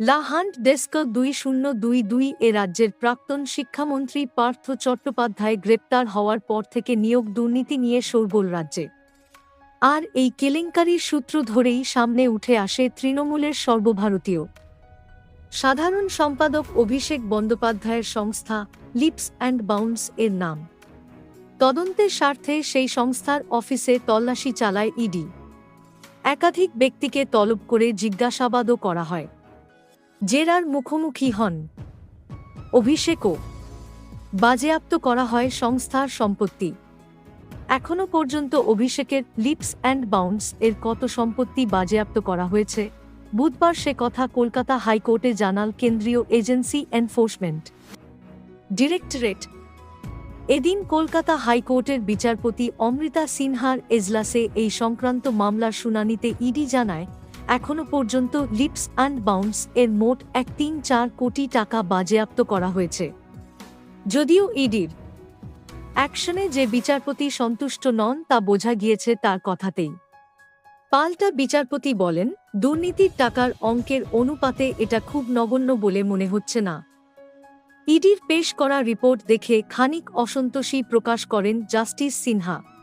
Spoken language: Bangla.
লাহান্ট ডেস্ক দুই শূন্য দুই দুই এ রাজ্যের প্রাক্তন শিক্ষামন্ত্রী পার্থ চট্টোপাধ্যায় গ্রেপ্তার হওয়ার পর থেকে নিয়োগ দুর্নীতি নিয়ে শোরগোল রাজ্যে। আর এই কেলেঙ্কারির সূত্র ধরেই সামনে উঠে আসে তৃণমূলের সর্বভারতীয়। সাধারণ সম্পাদক অভিষেক বন্দ্যোপাধ্যায়ের সংস্থা লিপস অ্যান্ড বাউন্স এর নাম। তদন্তের স্বার্থে সেই সংস্থার অফিসে তল্লাশি চালায় ইডি। একাধিক ব্যক্তিকে তলব করে জিজ্ঞাসাবাদও করা হয়। জেরার মুখোমুখি হন। অভিষেকও বাজেয়াপ্ত করা হয় সংস্থার সম্পত্তি। এখনও পর্যন্ত অভিষেকের লিপস অ্যান্ড বাউন্স এর কত সম্পত্তি বাজেয়াপ্ত করা হয়েছে, বুধবার সে কথা কলকাতা হাইকোর্টে জানাল কেন্দ্রীয় এজেন্সি এনফোর্সমেন্ট। ডিরেক্টরেট এদিন কলকাতা হাইকোর্টের বিচারপতি অমৃতা সিনহার এজলাসে এই সংক্রান্ত মামলার শুনানিতে ইডি জানায় এখনও পর্যন্ত লিপস অ্যান্ড বাউন্স এর মোট এক তিন চার কোটি টাকা বাজেয়াপ্ত করা হয়েছে। যদিও ইডির অ্যাকশনে যে বিচারপতি সন্তুষ্ট নন তা বোঝা গিয়েছে তার কথাতেই। পাল্টা বিচারপতি বলেন, দুর্নীতির টাকার অঙ্কের অনুপাতে এটা খুব নগণ্য বলে মনে হচ্ছে না। ইডির পেশ করা রিপোর্ট দেখে খানিক অসন্তোষী প্রকাশ করেন জাস্টিস সিনহা।